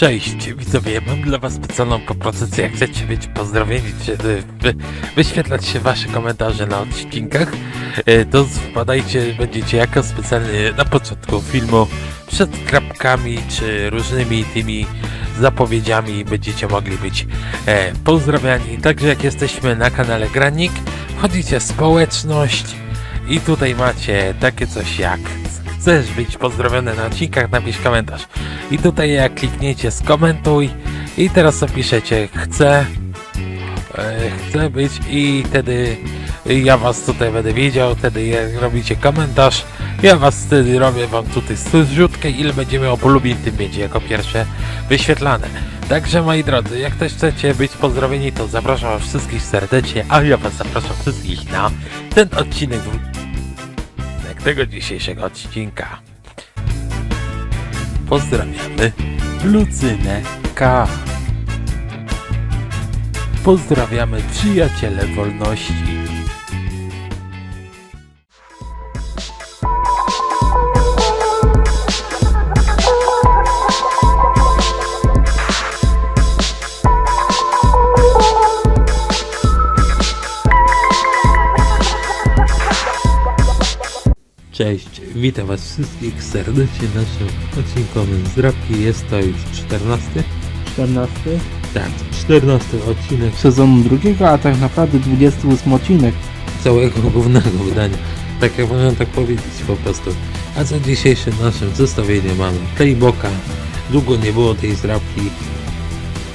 Cześć, widzowie, mam dla was specjalną propozycję. Jak chcecie być pozdrowieni, czy wy, wy, wyświetlać się wasze komentarze na odcinkach, e, to wpadajcie, będziecie jako specjalnie na początku filmu, przed krapkami, czy różnymi tymi zapowiedziami będziecie mogli być e, pozdrawiani. Także jak jesteśmy na kanale Granik, wchodzicie w społeczność i tutaj macie takie coś jak chcesz być pozdrowiony na odcinkach, napisz komentarz. I tutaj jak klikniecie skomentuj i teraz napiszecie chcę e, chcę być i wtedy ja was tutaj będę wiedział, wtedy jak robicie komentarz, ja was wtedy robię wam tutaj zrzutkę, ile będzie miało polubień, tym będzie jako pierwsze wyświetlane. Także moi drodzy, jak też chcecie być pozdrowieni, to zapraszam was wszystkich serdecznie, a ja was zapraszam wszystkich na ten odcinek tego dzisiejszego odcinka. Pozdrawiamy Lucynę K. Pozdrawiamy przyjaciele wolności. Cześć, witam was wszystkich serdecznie w naszym odcinkowym zdrabki. Jest to już 14, 14 tak, 14 odcinek sezonu drugiego, a tak naprawdę 28 odcinek. całego głównego wydania. Tak jak można tak powiedzieć po prostu. A za dzisiejszym naszym zestawieniem mamy Playboka. Długo nie było tej zdrabki.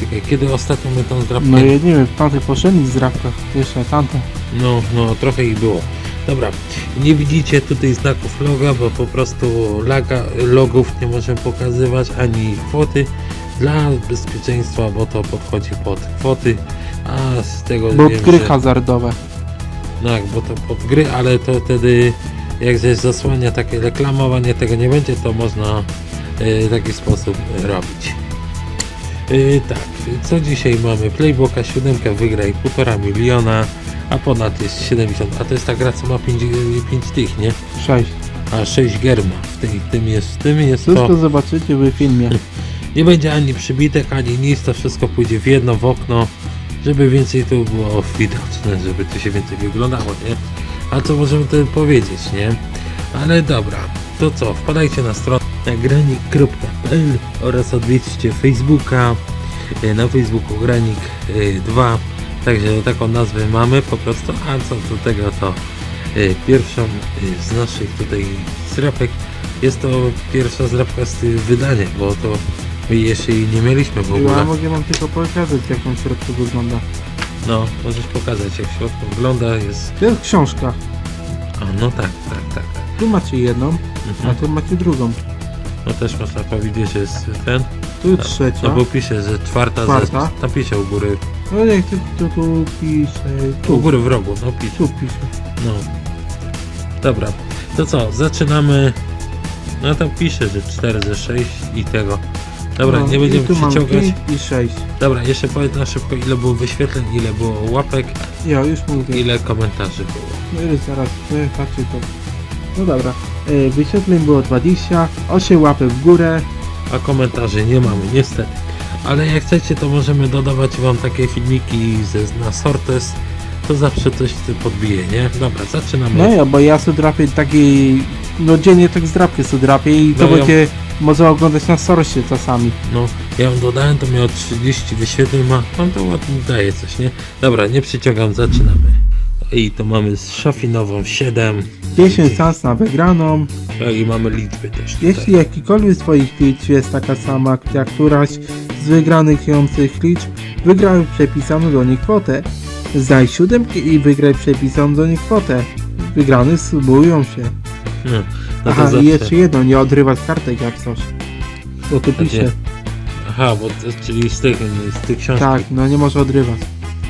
Czekaj, kiedy ostatnio my tą zdrabkę... No ja nie wiem, w tamtych poprzednich zdrabkach, jeszcze tamte. No, no, trochę ich było. Dobra, nie widzicie tutaj znaków loga, bo po prostu laga, logów nie możemy pokazywać, ani kwoty dla bezpieczeństwa, bo to podchodzi pod kwoty, a z tego Bo wiem, gry że, hazardowe. tak, bo to pod gry, ale to wtedy jak coś zasłania takie reklamowanie, tego nie będzie, to można e, w taki sposób robić. E, tak, co dzisiaj mamy? Playbooka 7 wygraj 1,5 miliona, a ponad jest 70, a to jest ta gra co ma 5, 5 tych, nie? 6. A 6 gier ma, w tym, tym jest, w tym jest Wszystko to, zobaczycie w filmie. nie będzie ani przybitek, ani nic, to wszystko pójdzie w jedno, w okno, żeby więcej tu było widoczne, żeby to się więcej wyglądało, nie? A co możemy tutaj powiedzieć, nie? Ale dobra, to co, wpadajcie na stronę granik.pl oraz odwiedźcie Facebooka, e, na Facebooku granik e, 2, także taką nazwę mamy po prostu, a co do tego to e, pierwszą e, z naszych tutaj zrapek jest to pierwsza zrapka z tych wydania, bo to my jeszcze jej nie mieliśmy w Ja ogóle. mogę wam tylko pokazać jak on w środku wygląda. No, możesz pokazać jak w środku wygląda, jest... To jest książka. A, no tak, tak, tak, tak. Tu macie jedną, a Mhm. tu macie drugą. No też można powiedzieć, że jest ten, Tu no trzecia. bo pisze, że czwarta, Czwarta. Ze, tam pisze u góry, No jak tu, tu, tu pisze. u Tu, góry w rogu, no pisze, tu pisze. no. Dobra, to co, zaczynamy, no tam pisze, że 4 ze 6 i tego. Dobra, No, nie i będziemy tu mam przyciągać. 5 i 6. Dobra, jeszcze powiedz na szybko, ile było wyświetleń, ile było łapek, Ja już mówię. ile komentarzy było. No ile zaraz patrzcie to. No dobra. E, wyświetleń było 20, 8 łapek w górę. A komentarzy nie mamy niestety. Ale jak chcecie, to możemy dodawać wam takie filmiki ze, na Sortes, to zawsze coś tu podbije, nie? Dobra, zaczynamy. No ja, bo ja sobie drapię taki, no dziennie tak zdrapię sobie drapię i to No ja- będzie można oglądać na Sorsie czasami. No, ja ją dodałem, to miało 30 wyświetleń, ma, mam to ładnie daje coś, nie? Dobra, nie przyciągam, zaczynamy. I to mamy z szafinową 7. 10 szans na wygraną. Tak, i mamy liczby też tutaj. Jeśli jakikolwiek z Twoich liczb jest taka sama jak któraś z wygranych jących liczb, wygraj przepisaną do nich kwotę. Zdaj siódemki i wygraj przepisaną do nich kwotę. Wygrane subują się. No, no Aha, zawsze. i jeszcze jedno, nie odrywać kartek jak coś. Bo tu pisze. Aha, bo to, czyli z tych, z tych książek. Tak, no nie może odrywać.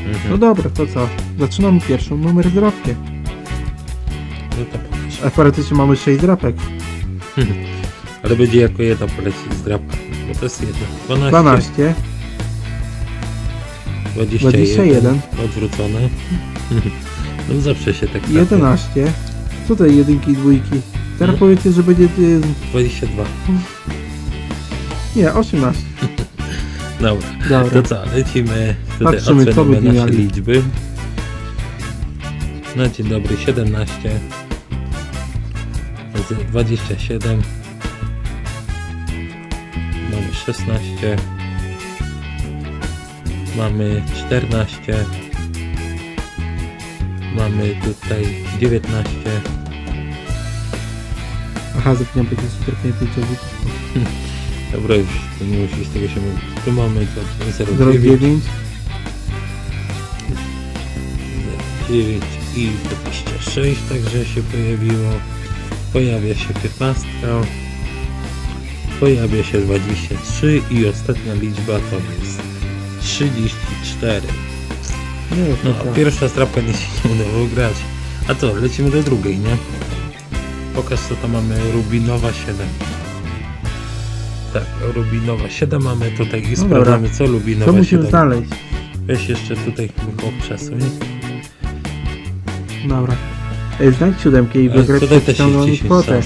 No Mhm. dobra, to co? Zaczynamy pierwszą numer drapkę. No to powiedz. Akurat jeszcze mamy 6 drapek. Ale będzie jako jedna poleci z drapka. Bo to jest jedna. 12. 12, 21, 21. odwrócone. No zawsze się tak trafia. 11. Tutaj jedynki i dwójki. Teraz Mhm. powiedzcie, że będzie... y, 22. Nie, 18. Dobra, Dobra. to co, lecimy tutaj Patrzymy, co będziemy nasze mieli. liczby. Na dzień dobry 17 z 27 mamy 16 mamy 14 mamy tutaj 19 Aha, zapomniałem powiedzieć super piętnicowy. dobra już to nie musi z tego się mówić tu mamy to 0,9 09. 9 i 26 także się pojawiło. Pojawia się 15. Pojawia się 23 i ostatnia liczba to jest 34. Nie, No, to tak. pierwsza strapka nie się nie udało grać. A co, lecimy do drugiej, nie? Pokaż co tam mamy, Rubinowa 7. Tak, Rubinowa 7 mamy tutaj i No sprawdzamy co Co Rubinowa musimy 7. znaleźć? Weź jeszcze tutaj chyba przesuń. Dobra. E, Znajdź siódemkę i Ale wygraj tutaj też przepisaną jest 10 kwotę.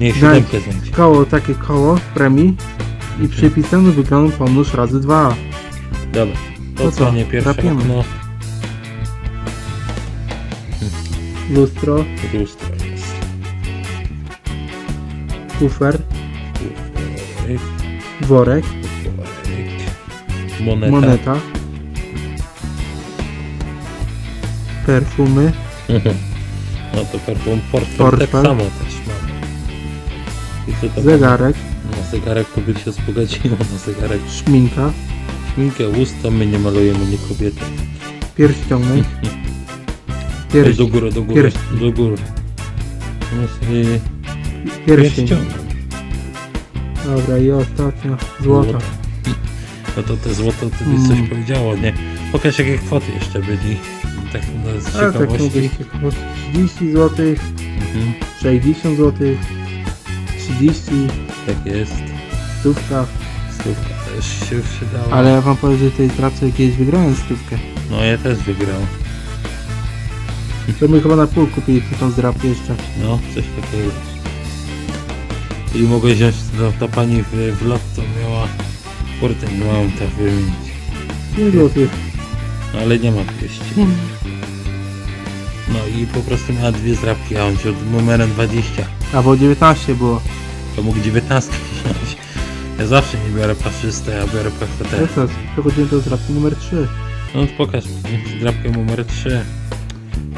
Nie, Znajdź siódemkę znajdź. koło, takie koło premii i przypisaną wygraną pomnóż razy dwa. Dobra. To co? Odsłonię pierwsze Trapiemy. okno. Lustro, Lustro jest. kufer, worek. Moneta. moneta, perfumy, No to perfum portfel, Portfel. tak samo też mamy. I co zegarek, Na zegarek to by się wzbogaciło na zegarek. szminka, Szminkę ust to my nie malujemy, nie kobiety. pierścionek, pierś, do góry, do góry, pierścień. do góry. No pierścień. pierścień. Dobra i ostatnia, złota. No to te złoto to byś Mm. coś powiedziało, nie? Pokaż jakie kwoty jeszcze byli. Tak no, z Ale tak ciekawości. mówię, ciekawości. 30 zł, Mhm. 60 zł, 30, Tak jest. stówka. Stówka też się przydała. Ale ja wam powiem, że tej pracy kiedyś wygrałem stówkę. No ja też wygrałem. To my chyba na pół kupili tą zdrapkę jeszcze. No, coś takiego. I mogę wziąć, no, ta pani w, w lotto miała kurde, nie mam tak wymienić. 5 zł. Ale nie ma pieści. No i po prostu miała dwie zdrapki, a on wziął numerem 20. A bo 19 było. To mógł 19 wziąć. Ja zawsze nie biorę paszystę, ja biorę PHT. Teraz przechodzimy do zdrapki numer 3. No to pokaż mi zdrapkę numer 3.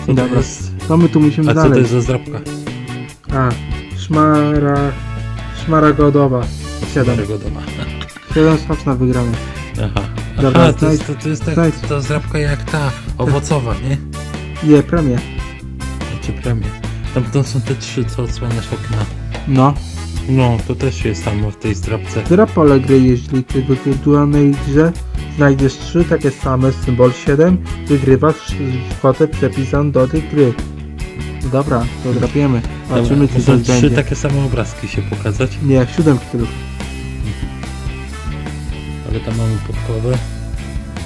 Co to Dobra. jest? My tu musimy A co to jest za zdrapka? A, szmara... Szmaragodowa. 7. Starego doma. 7 stopni na wygrane. Aha. Dobra, Aha, to jest, to, to jest tak, znajdź. ta zdrapka jak ta, owocowa, nie? Nie, premię. Czy premie. Tam to są te trzy, co odsłaniasz okna. No. No, to też jest tam w tej zdrapce. Gra pole gry, jeśli ty w wirtualnej grze znajdziesz 3 takie same, symbol 7, wygrywasz kwotę przepisaną do tej gry. Dobra, to drapiemy. Patrzymy, czy muszą coś trzy będzie. takie same obrazki się pokazać. Nie, siódemki tylko. Ale tam mamy podkowę.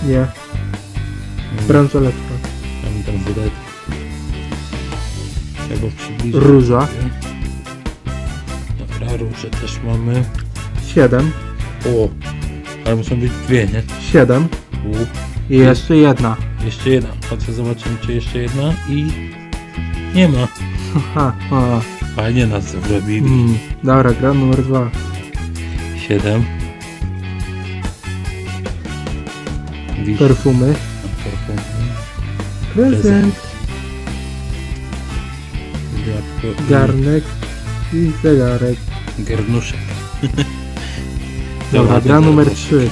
Nie, Mm, bransoletka. Tam wydet. Trzeba przybliżyć. Róża. Dobra, róże też mamy. 7, O, ale muszą być dwie, nie? 7 U, i jeszcze jedna. jeszcze jedna. Chodźcie zobaczymy, czy jeszcze jedna i nie ma. Aha, o. Fajnie nas zrobili. Mm, dobra, gra numer 2. Siedem. Wiś. Perfumy, Perfumy. prezent, i garnek i zegarek. Garnuszek. Dobra, gra numer 3.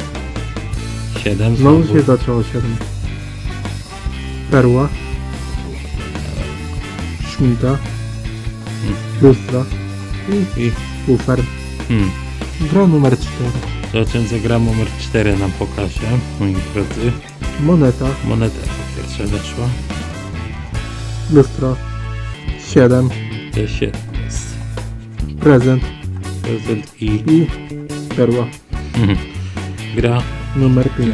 Siedem. Znowu się zaczęło 7. Perła. Szminka. Lustra. I I, kufer. hmm. Gra numer 4. To ten za gra numer 4 nam pokaże, moi drodzy. Moneta. Moneta pierwsza weszła. Lustro. 7. To 7 jest. Prezent. Prezent i I perła. gra Numer 5. 5.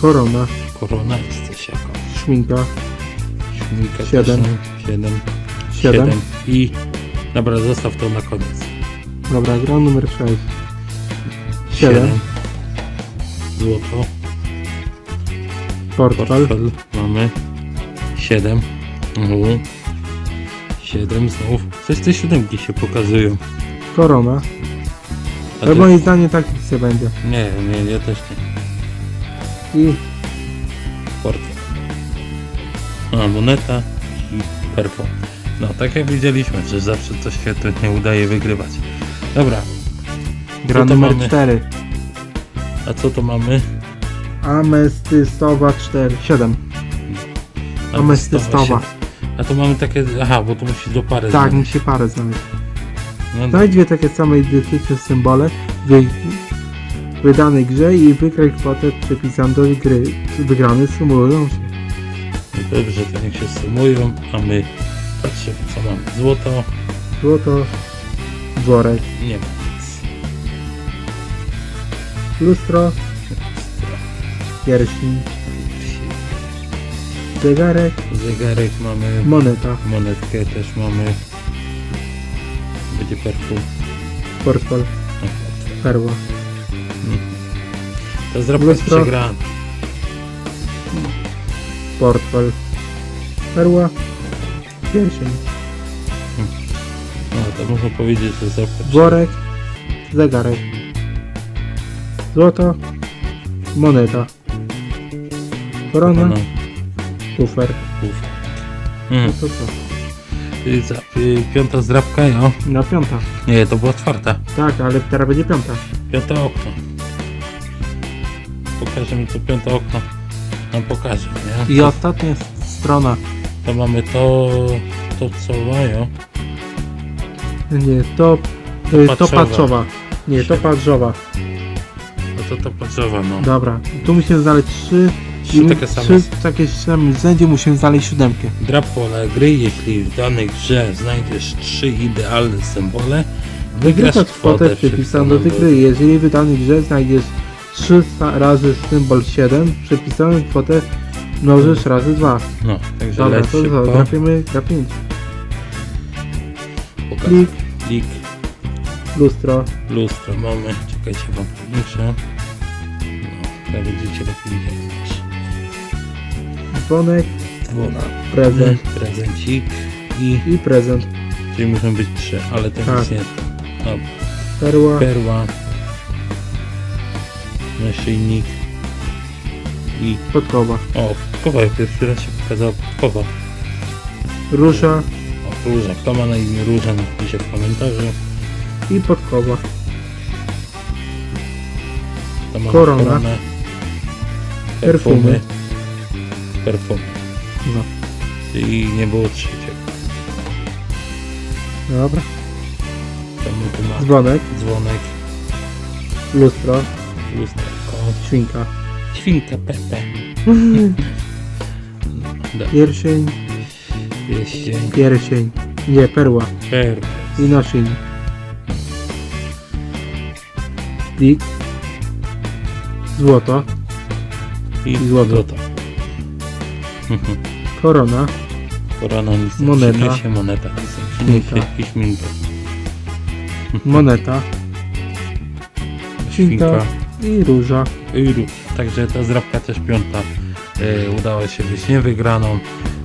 Korona. Korona jest też jako. Szminka. Śmika Siedem. 7. 7. I dobra, zostaw to na koniec. Dobra, gra numer 6. 7. złoto, portfel, portfel, mamy 7, znowu 7 znów, coś te siódemki się pokazują. korona. A Ale ty- moim zdaniem tak nie będzie. Nie, nie, ja też nie. I Portfel. A, moneta i perfum. No, tak jak widzieliśmy, że zawsze coś się tu nie udaje wygrywać. Dobra, gra to numer mamy? 4. a co to mamy? Amestystowa 4. 7. A, Amestystowa. A to mamy takie, aha, bo tu musi do pary Tak, znaleźć. musi parę znaleźć. No, Znajdź dwie takie same identyczne symbole w wy- wydanej grze i wygraj kwotę przypisaną do gry. Wygrane sumują się. no dobrze, to niech się sumują, a my patrzymy co mamy. Złoto, Złoto, worek, nie ma. Lustro, pierścień, zegarek, Zegarek mamy, moneta, monetkę też mamy. Będzie perfum. portfel, No, portfel. perła, To zrobię Lustro. przegrana. portfel, perła, pierścień, No to można powiedzieć, że zrobię worek, zegarek, złoto, moneta, korona, kufer. No Mm. to co? I za, y, piąta zdrabka, jo? Na piąta. Nie, to była czwarta. Tak, ale teraz będzie piąta. Piąte okno. Pokaże mi to piąte okno. Nam pokaże, nie? I ostatnia strona. To mamy to, to co mają. Nie, to, y, to Patrzowa. patrzowa. Nie, to patrzowa. No to to patrzowa, no. Dobra, tu musimy znaleźć trzy. Trzy i takie same. Trzy takie same rzędzie musimy znaleźć siódemkę. Drap pole gry, jeśli w danej grze znajdziesz trzy idealne symbole, wygrasz kwotę przypisaną do tej gry. Jeżeli w danej grze znajdziesz 300 razy symbol 7, przypisaną kwotę mnożysz razy 2. No, także Dobra, leć to szybko. trafiamy na 5. Pokaż. Klik, Klik, lustro, lustro mamy. Czekajcie, wam podniszę. Teraz będziecie lepiej widzieć. dzwonek, prezent Prezencik i... i prezent. Czyli muszą być trzy, ale to Tak. nic nie... No, Perła, perła, naszyjnik i... podkowa. O, podkowa, pierwszy raz się pokazała podkowa. Róża O, róża. Kto ma na imię róża, napisze w komentarzu. i podkowa. Kto ma Korona. koronę. Perfumy. Perfumy. No, I nie było trzeciego. dobra. Dzwonek, dzwonek, lustro, lusterko, świnka. świnka Pepe. Da, Pierścień, pieścień, pierścień. Nie, perła. perła. I naszyjnik. Plik. Złoto. I złoto. złoto. Korona. Korona nic nie Moneta. przyniesie, moneta nic nie przyniesie Śminka. i śminka. Moneta. Świnka. I róża. i róż. Także ta zdrabka też piąta e, udała się być niewygraną.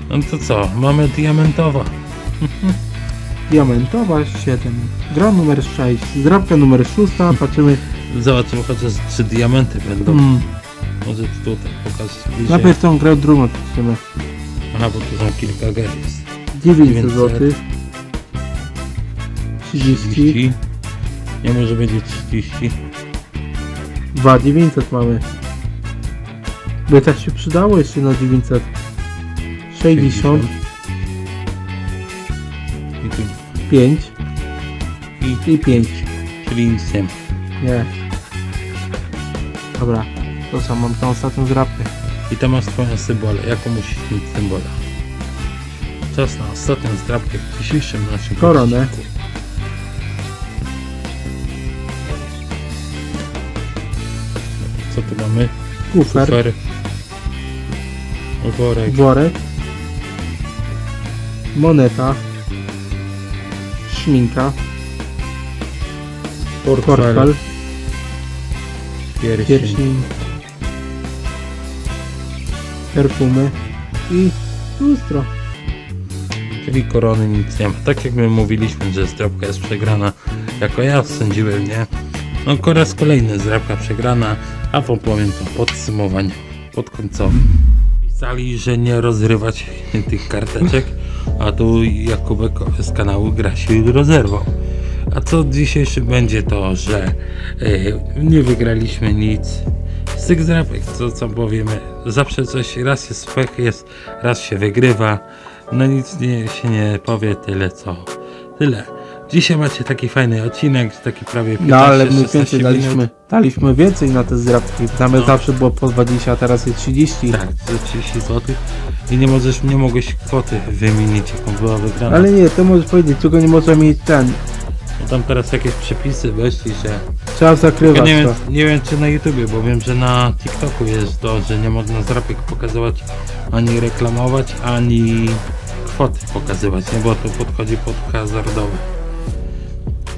No to co, mamy diamentowa. Diamentowa 7. Gra numer 6. Zdrabka numer 6. Patrzymy. Zobaczymy chociaż czy diamenty będą. Mm. Może tutaj pokażę bliżej. Najpierw tą grę drugą patrzymy. Aha, bo tu są kilka gier jest. 900 900. zł. 30. Nie może będzie 30. 2 900 mamy. By tak się przydało jeszcze na 900. 60. I tu 5 i, i 5. czyli nic nie ma. Nie. Dobra. To co, mam tą ostatnią zdrabkę. I tam masz twoją symbolę. Jaką musisz mieć symbolę? Czas na ostatnią zdrabkę w dzisiejszym naszym Koronę. odcinku. Co tu mamy? Kufer. Kufer. Worek. Worek. Moneta. Szminka. Portfel. Portfel. Pierścień. Pierścień. Perfumy i lustro. Czyli korony nic nie ma. Tak jak my mówiliśmy, że zdrabka jest przegrana, jako ja sądziłem, nie? No po raz kolejny zdrabka przegrana, a wam to podsumowanie pod końcowym. Pisali, że nie rozrywać tych karteczek, a tu Jakubek z kanału Grasił rozerwał. A co dzisiejszy będzie to, że e, nie wygraliśmy nic z tych zdrabek, co, co powiemy, zawsze coś, raz jest pech, jest, raz się wygrywa, no nic nie, się nie powie, tyle co, tyle. Dzisiaj macie taki fajny odcinek, taki prawie 15 No ale my 16 więcej minut. daliśmy, daliśmy więcej na te zdrabki. Tam No. zawsze było po 20, a teraz jest 30. Tak, za 30 zł i nie możesz, nie mogłeś kwoty wymienić, jaką była wygrana. Ale nie, to możesz powiedzieć, tylko nie może mieć ten. Tam teraz jakieś przepisy weszli, że Trzeba zakrywać nie, wiem, to. nie wiem czy na YouTubie, bo wiem, że na TikToku jest to, że nie można zdrapek pokazywać ani reklamować, ani kwoty pokazywać, nie? Bo to podchodzi pod hazardowe.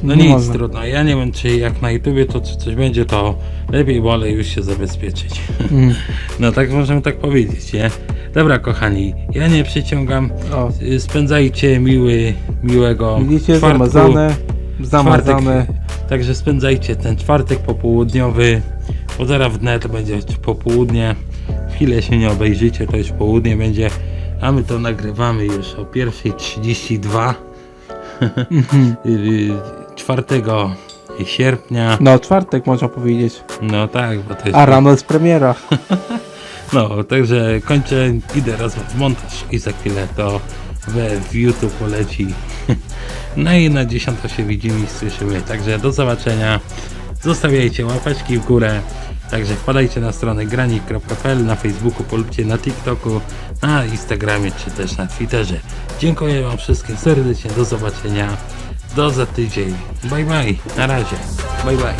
No Nie nic, można. trudno. Ja nie wiem czy jak na YouTubie to czy coś będzie, to lepiej wolę już się zabezpieczyć. Mm. No tak możemy tak powiedzieć, nie? Dobra kochani, ja nie przyciągam. O, Spędzajcie miły, miłego widzicie, czwartku. zamazane, zamazane. Czwartek, także spędzajcie ten czwartek popołudniowy, bo zaraz w net będzie popołudnie. Chwilę się nie obejrzycie, to już południe będzie, a my to nagrywamy już o 1.32 Mhm. y, 4 sierpnia. No, czwartek można powiedzieć. No tak, bo to jest. A rano jest premiera. No, także kończę, idę raz w montaż i za chwilę to we, w YouTube poleci. No i na 10 się widzimy i słyszymy. Także do zobaczenia. Zostawiajcie łapeczki w górę. Także wpadajcie na stronę granik.pl, na Facebooku, polubcie na TikToku, na Instagramie czy też na Twitterze. Dziękuję Wam wszystkim serdecznie. Do zobaczenia. Do za tydzień. Bye bye. Na razie. Bye bye.